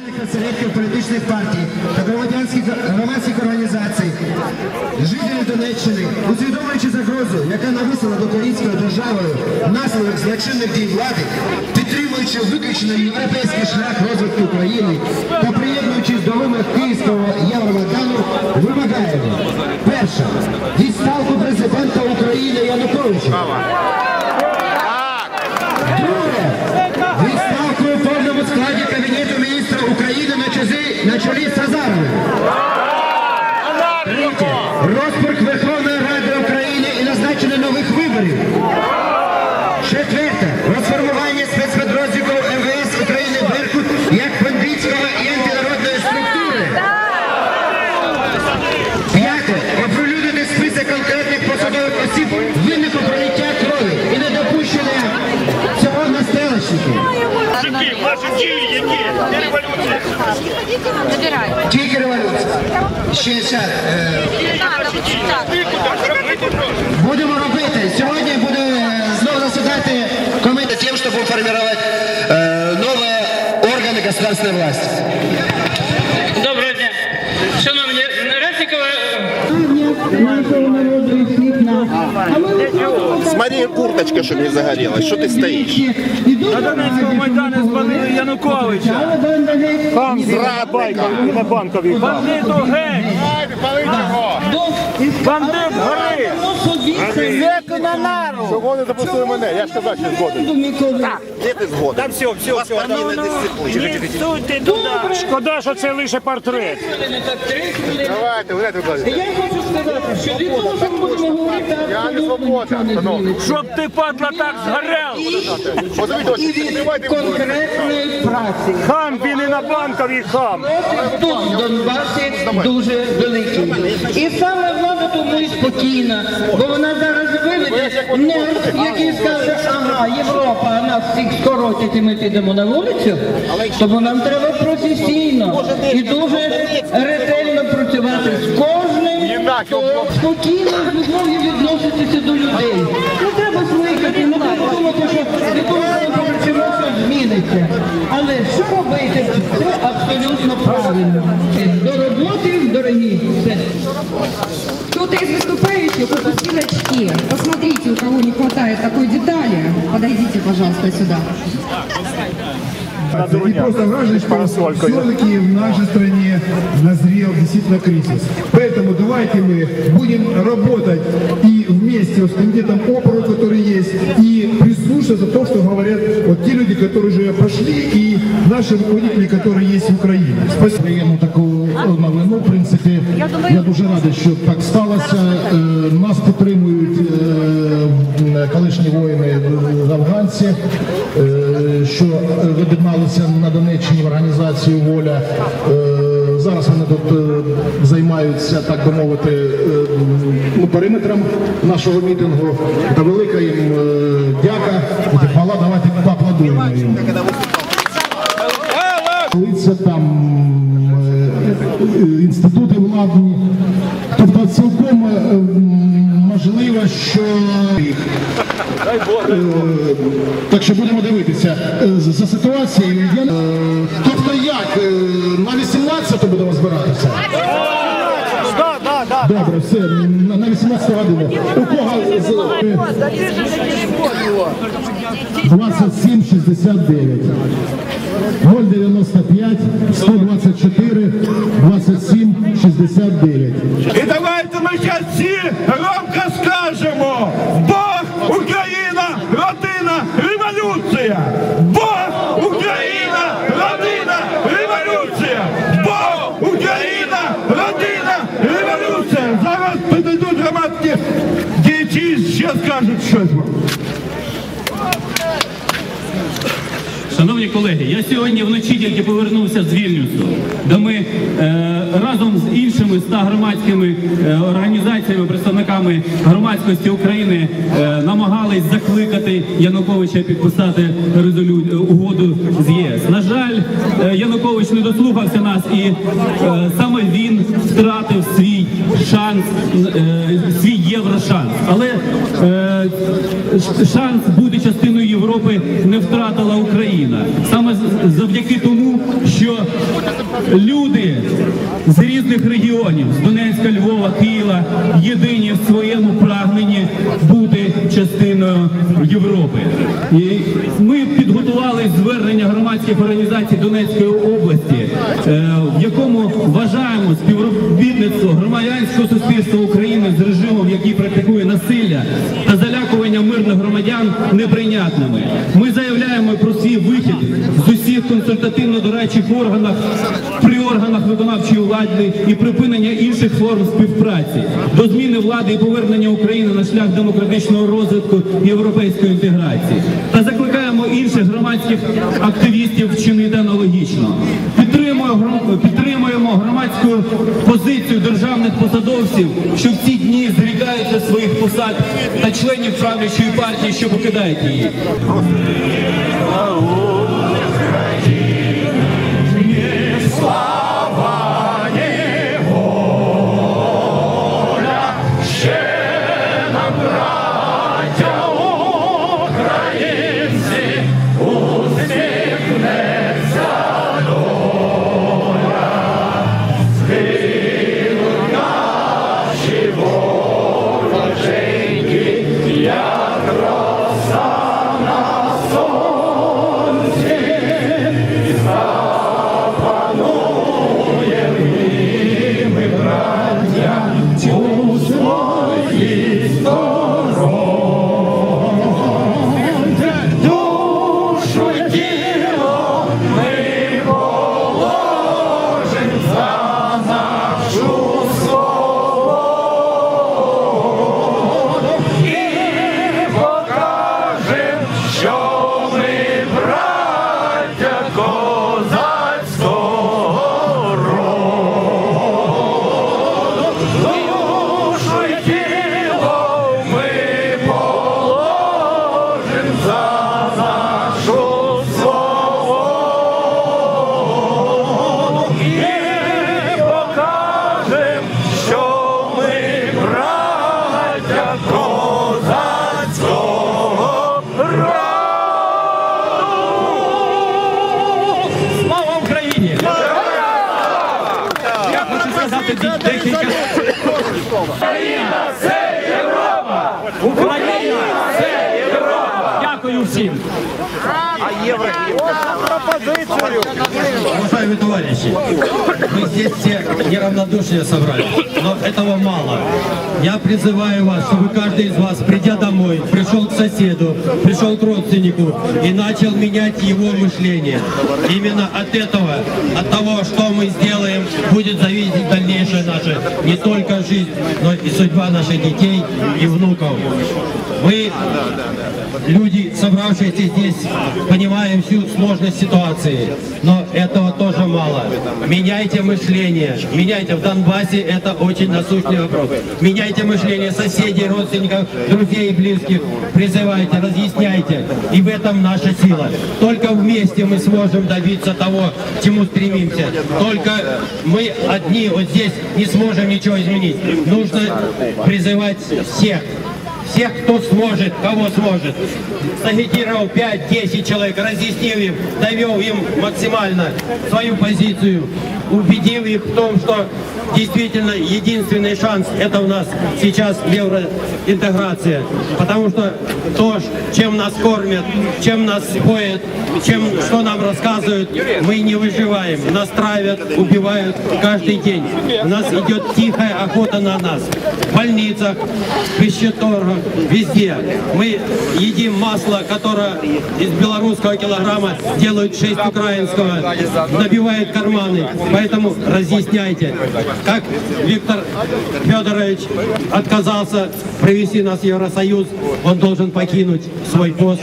осередків політичних партій та громадянських громадських організацій, жителі Донеччини, усвідомлюючи загрозу, яка нависла над українською державою внаслідок злочинних дій влади, підтримуючи виключно європейський шлях розвитку України та приєднуючись до вимог Київського Євромайдану, вимагаємо перше відставку президента України Януковича. Друге, відставку у повному складі Кабінету міністрів України на чолі, на чолі з Азаровим. Третє, Ви куди? Робити що? будемо робити. Сьогодні буде е, знову засідати комітет тим, щоб формувати е, нові органи государственної власті. Доброго дня. Смотри, курточка, щоб не загорелась. Що ти стоїш? На Донецькому майдані звалили Януковича. Там зра байка і на банковій. Бандиту геть! Бандит гори! Чого не запустили мене? Я ж казав, що згоден. Де ти згоден? Та все, все, все. Не суйте туди. Шкода, що це лише портрет. Давайте, ви викладете. Я хочу сказати, що від того, що ми будемо говорити, Я не свобода, шановний. Щоб ти, падла, так згорел. Подивіться, ось, І відкривайте конкретної праці. Хам він і на банковій хам. Тут в Донбасі дуже великий. І саме влада тому і спокійна, бо вона зараз виведе нерв, який скаже, ага, Європа, нас всіх скоротять і ми підемо на вулицю, тому нам треба професійно і дуже ретельно працювати з кожним, хто спокійно з любов'ю відноситися до людей. Не треба смикати, не треба думати, що допомогою побачимо, що зміниться. Але що робити? Це абсолютно правильно. До роботи, дорогі, все. Кто-то из выступающих очки. Посмотрите, у кого не хватает такой детали. Подойдите, пожалуйста, сюда. И просто важно, что все-таки в нашей стране назрел действительно кризис. Поэтому давайте мы будем работать и вместе с комитетом ОПРО, который есть, и прислушаться то, что говорят вот те люди, которые уже прошли, и наши руководители, которые есть в Украине. Спасибо. Приємну таку новину. В принципі, я дуже радий, що так сталося. Е, Нас підтримують е, колишні воїни е, афганці, е, що об'єдналися на Донеччині в організацію Воля. Зараз вони тут е, займаються, так би мовити, е, ну, периметром нашого мітингу. Та велика їм е, дяка. Хвала, давайте поаплодуємо їм. Це там інститути владні. Тобто цілком можливо, що їх. Е, Так що будемо дивитися Е, за ситуацією. Я, е, тобто як? На 18 будемо збиратися? Да, да, да. Добре, все, на, на 18 годину. У кого з 27 69 095 124 27 69 І давайте ми зараз всі громко Бог, Україна, родина, революція! Бог, Україна, родина, революція! Бог, Україна, родина, революція! Зараз підійдуть громадські діячі, ще скажуть щось. Шановні колеги, я сьогодні вночі тільки повернувся з Вільнюсу, де ми е, разом з іншими ста громадськими е, організаціями, представниками громадськості України е, намагались закликати Януковича підписати резолю... е, угоду з ЄС. На жаль, Янукович не дослухався нас, і саме він втратив свій шанс, свій єврошанс. Але шанс бути частиною Європи. Не втратила Україна. Саме завдяки тому, що люди з різних регіонів, з Донецька, Львова, Києва, єдині в своєму прагненні бути частиною Європи. І ми підготували звернення громадських організацій Донецької області, е, в якому вважаємо співробітництво громадянського суспільства України з режимом, який практикує насилля та залякування мирних громадян, неприйнятними. Ми заявляємо про свій вихід з усіх консультативно-дорадчих органах при органах виконавчої влади і припинення інших форм співпраці до зміни влади і повернення України на шлях демократичного розвитку і європейської інтеграції. Та закликаємо інших громадських активістів вчинити аналогічно. Підтримуємо, громадську позицію державних посадовців, що в ці дні зрікаються своїх посад та членів правлячої партії, що покидають її. Позицию! Уважаемые товарищи, мы здесь все неравнодушные собрались, но этого мало. Я призываю вас, чтобы каждый из вас, придя домой, пришел к соседу, пришел к родственнику и начал менять его мышление. Именно от этого, от того, что мы сделаем, будет зависеть дальнейшая наша не только жизнь, но и судьба наших детей и внуков. Мы люди, собравшиеся здесь, понимаем всю сложность ситуации, но этого тоже мало. Меняйте мышление, меняйте. В Донбассе это очень насущный вопрос. Меняйте мышление соседей, родственников, друзей и близких. Призывайте, разъясняйте. И в этом наша сила. Только вместе мы сможем добиться того, к чему стремимся. Только мы одни вот здесь не сможем ничего изменить. Нужно призывать всех всех, кто сможет, кого сможет. Сагитировал 5-10 человек, разъяснил им, довел им максимально свою позицию, убедил их в том, что действительно единственный шанс это у нас сейчас евроинтеграция. Потому что то, чем нас кормят, чем нас поят, чем, что нам рассказывают, мы не выживаем. Нас травят, убивают каждый день. У нас идет тихая охота на нас. В больницах, в пищеторгах, везде. Мы едим масло, которое из белорусского килограмма делают 6 украинского, набивает карманы. Поэтому разъясняйте, как Виктор Федорович отказался привести нас в Евросоюз, он должен покинуть свой пост.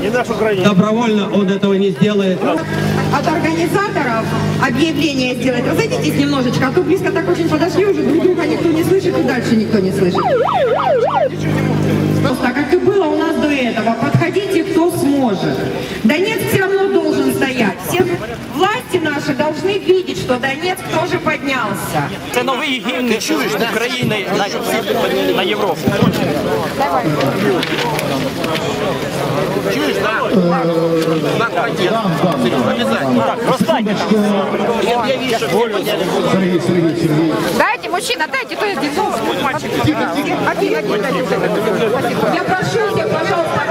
Не наш Украина. Добровольно он этого не сделает. От организаторов объявление сделать. Разойдитесь немножечко, а то близко так очень подошли, уже друг друга никто не слышит и дальше никто не слышит. Просто как и было у нас до этого, подходите, кто сможет. Донецк все равно должен стоять. Все власть дети наши должны видеть, что Донецк тоже поднялся. Це новий гімн України на, на Європу. Розстаньте. Сергій, Сергій, Сергій. Дайте, мужчина, дайте, то я держу. Один, один, один. Я прошу всех, пожалуйста,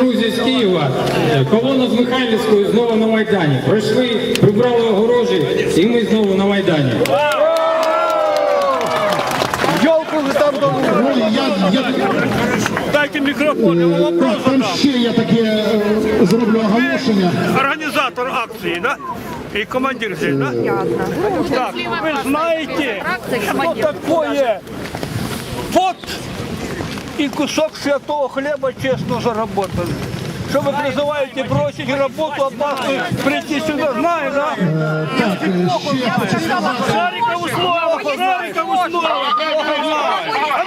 друзі з Києва. Е, Колона з Михайлівської знову на Майдані. Пройшли, прибрали огорожі, і ми знову на Майдані. Ви Дайте мікрофон, йому вопрос так, там ще я таке е, зроблю оголошення. Организатор акции, да? И командир здесь, да? Так, вы знаете, что такое вот и кусок святого хлеба честно заработан. Что вы призываете бросить работу, опасную прийти сюда? Знаю, да? Шарикову слово! Шарикову слово! А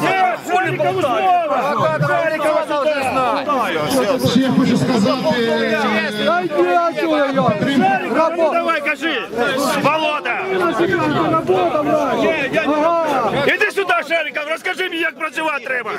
ну, Шарикову слово! Шарикова должна знать! Я хочу сказати. е, Шарикова, ну давай, кажи! Волода! Я не- Іди сюди, Шариков, розкажи мені, як працювати треба!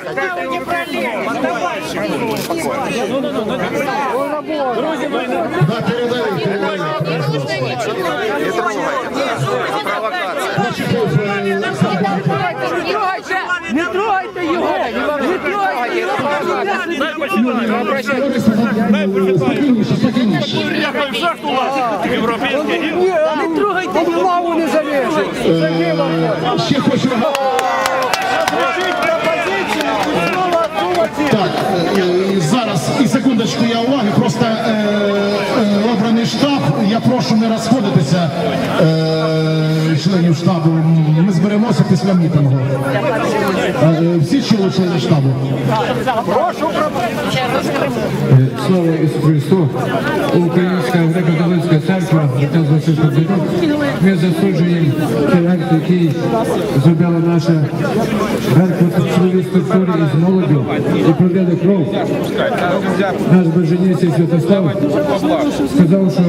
Не трогайте його! Не трогайте його! Не трогайте його! Лаву не зарежу! Ще хочу. Е, зараз і секундочку я уваги. Просто е, е, обраний штаб. Я прошу не розходитися членів штабу. Ми зберемося після мітингу. Всі чули члени штабу. Слава Ісусу Христу! Українська греко-католицька церква, отець Василь Кобилюк, ми засуджуємо цей акт, який зробила наша греко-католицькі структури із молоддю і пролили кров. Наш Боженіця Святослав сказав, що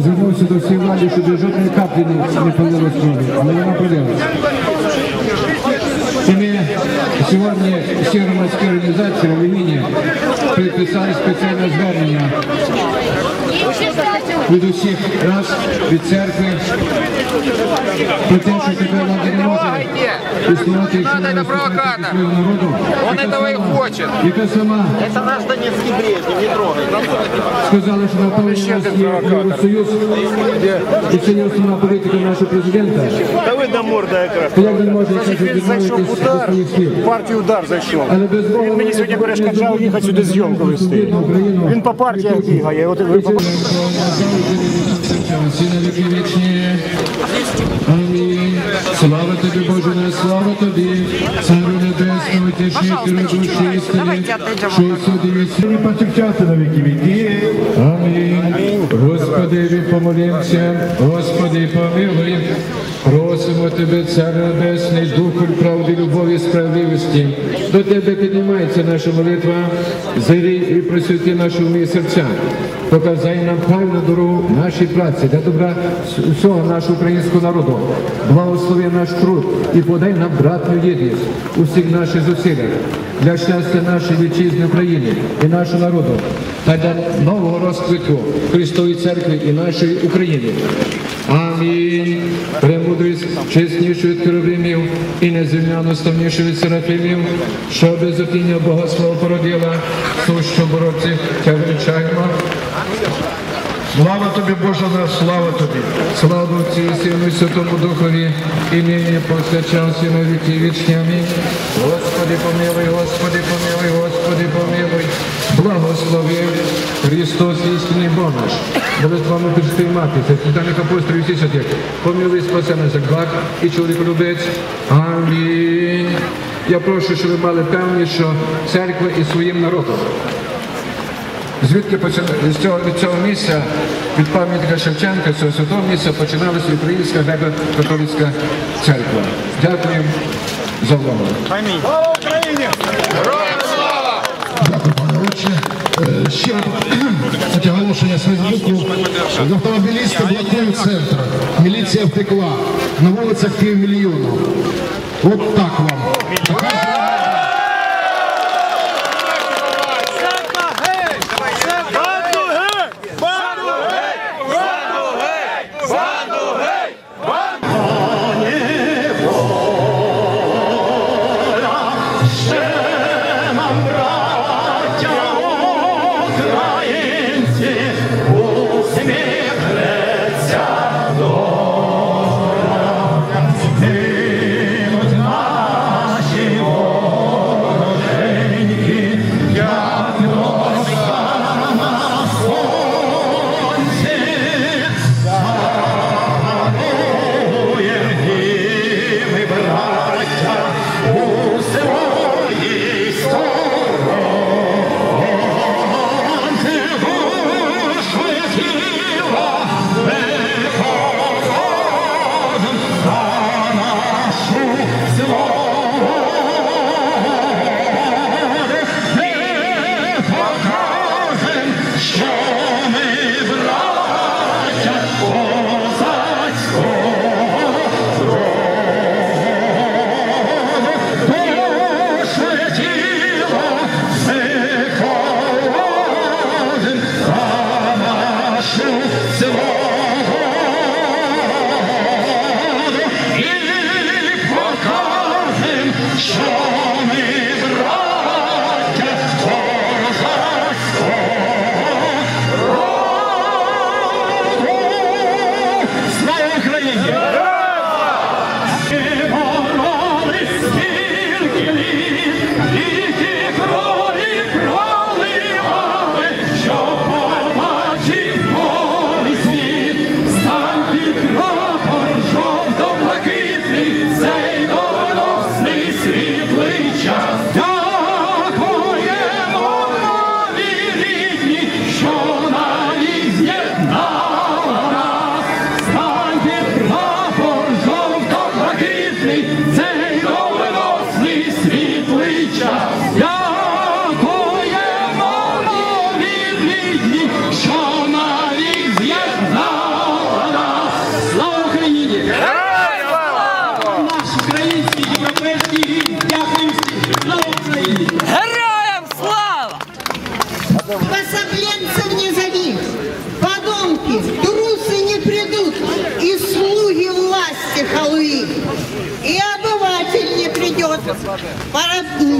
звернувся до всіх влади, щоб жодної каплі не, не полилось крові, але вона пролилась. І ми сьогодні всі громадські організації релігійні підписали спеціальне звернення від усіх нас, від церкви, про те, що тепер влада не може існувати, якщо не виступати свого народу. Он этого и хочет. Яка сама Це наш Донецький Брежнев, не трогай. сказали, що напевно у нас є Євросоюз, і це є основна політика нашого президента. Та видно морда якраз. То як він може каже, відмовитись від своїх слів? Партію удар зайшов. Але без Бога Він мені сьогодні перешкоджав їхати сюди зйомку вести. Він по партіях бігає. От ви по- Всі на віки вічні. Амінь. Слава тобі, Боже наш, слава тобі, Царю Небесного, утішителю душі істини, що судив і Не повсякчас на віки віки. Амінь. Господи, помолімся, Господи, помилуй. Просимо Тебе, Цар Небесний, Духу правди, любові, справедливості. До Тебе піднімається наша молитва, зайди і просвіти наші умі серця. Показай нам правильну дорогу нашій праці для добра всього нашого українського народу. Благослови наш труд і подай нам братну єдність у всіх наших зусиллях для щастя нашої вітчизни України і нашого народу та для нового розквіту Христової церкви і нашої України. Амінь. Премудрість чеснішої від і неземляно ставнішої від серафимів, що без опіння Богослова породила, сущу боротці тя величаємо. Слава тобі, Боже наш, слава тобі. Слава Отцю і Сину і Святому Духові, і нині повсякчас і на віки вічні. Амінь. Господи, помилуй, Господи, помилуй, Господи, помилуй. Благослови Христос, істинний Бог наш. Молитвами Христи Матиці, святаних апостолів всі святих. Помилуй, спаси нас, як благ і чоловік любець. Амінь. Я прошу, щоб ви мали певність, що церква і своїм народом звідки з цього, від цього місця, від пам'ятника Шевченка, цього святого місця починалася Українська греко-католицька церква. Дякую за увагу. Дякую, пане. Е, Ще таке оголошення з Фейсбуку. Автомобілісти блокують центр. Міліція втекла. На вулицях півмільйона. От так вам.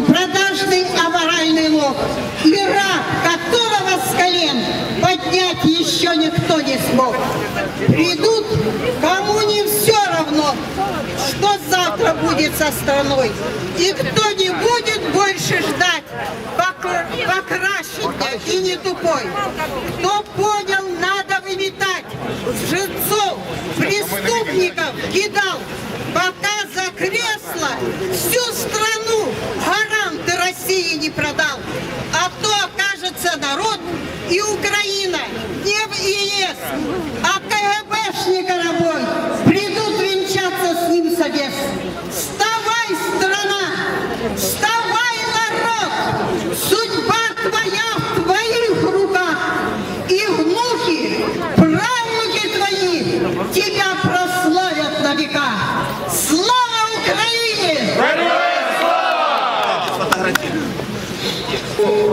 Продажный аваральный лох, и раб, которого с колен поднять еще никто не смог. Придут, кому не все равно, что завтра будет со страной. И кто не будет больше ждать, пока, покращения и не тупой. Кто понял, надо выметать. Жильцов, преступников кидал, пока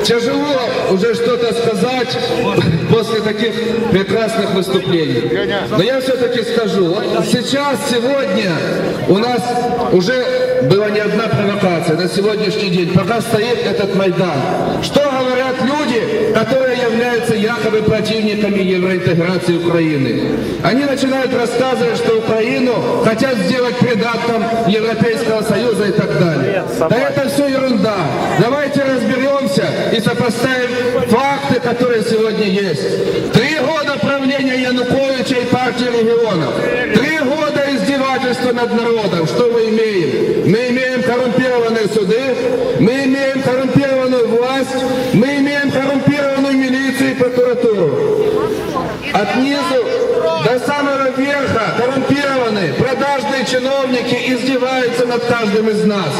Тяжело уже что-то сказать после таких прекрасных выступлений. Но я все-таки скажу, сейчас, сегодня у нас уже была не одна провокация на сегодняшний день, пока стоит этот Майдан. Что говорят люди, которые являются якобы противниками евроинтеграции Украины? Они начинают рассказывать, что Украину хотят сделать придатком Европейского Союза и так далее. Да это все ерунда. Давайте разберемся и сопоставим факты, которые сегодня есть. Три года правления Януковича и партии регионов. Три года издевательства над народом. Что мы имеем? Мы имеем коррумпированные суды, мы имеем коррумпированную каждым из нас.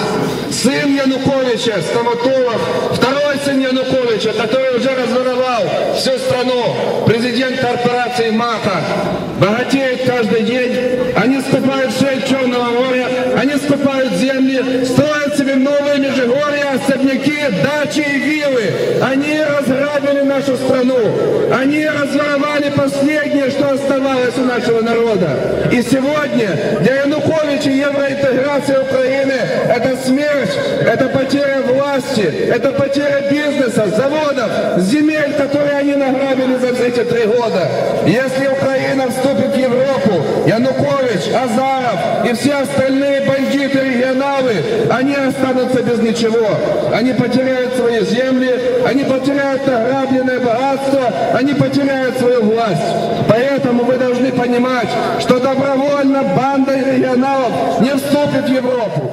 Сын Януковича, стоматолог, второй сын Януковича, который уже разворовал всю страну, президент корпорации Маха, богатеет каждый день. Они скупают шесть Черного моря, они скупают земли, строят себе новые Межигорья, особняки, дачи и виллы. Они разграбили нашу страну. Они разворовали последнее, что оставалось у нашего народа. И сегодня для Януковича евроинтеграция Украины – это смерть, это потеря власти, это потеря бизнеса, заводов, земель, которые они награбили за эти три года. Если Украина вступит в Европу, Янукович, Азаров и все остальные бандиты-регионалы, они останутся без ничего. Они потеряют свои земли, они потеряют награбленное богатство, они потеряют свою власть. Поэтому вы должны понимать, что добровольно банда регионалов не вступит в Европу.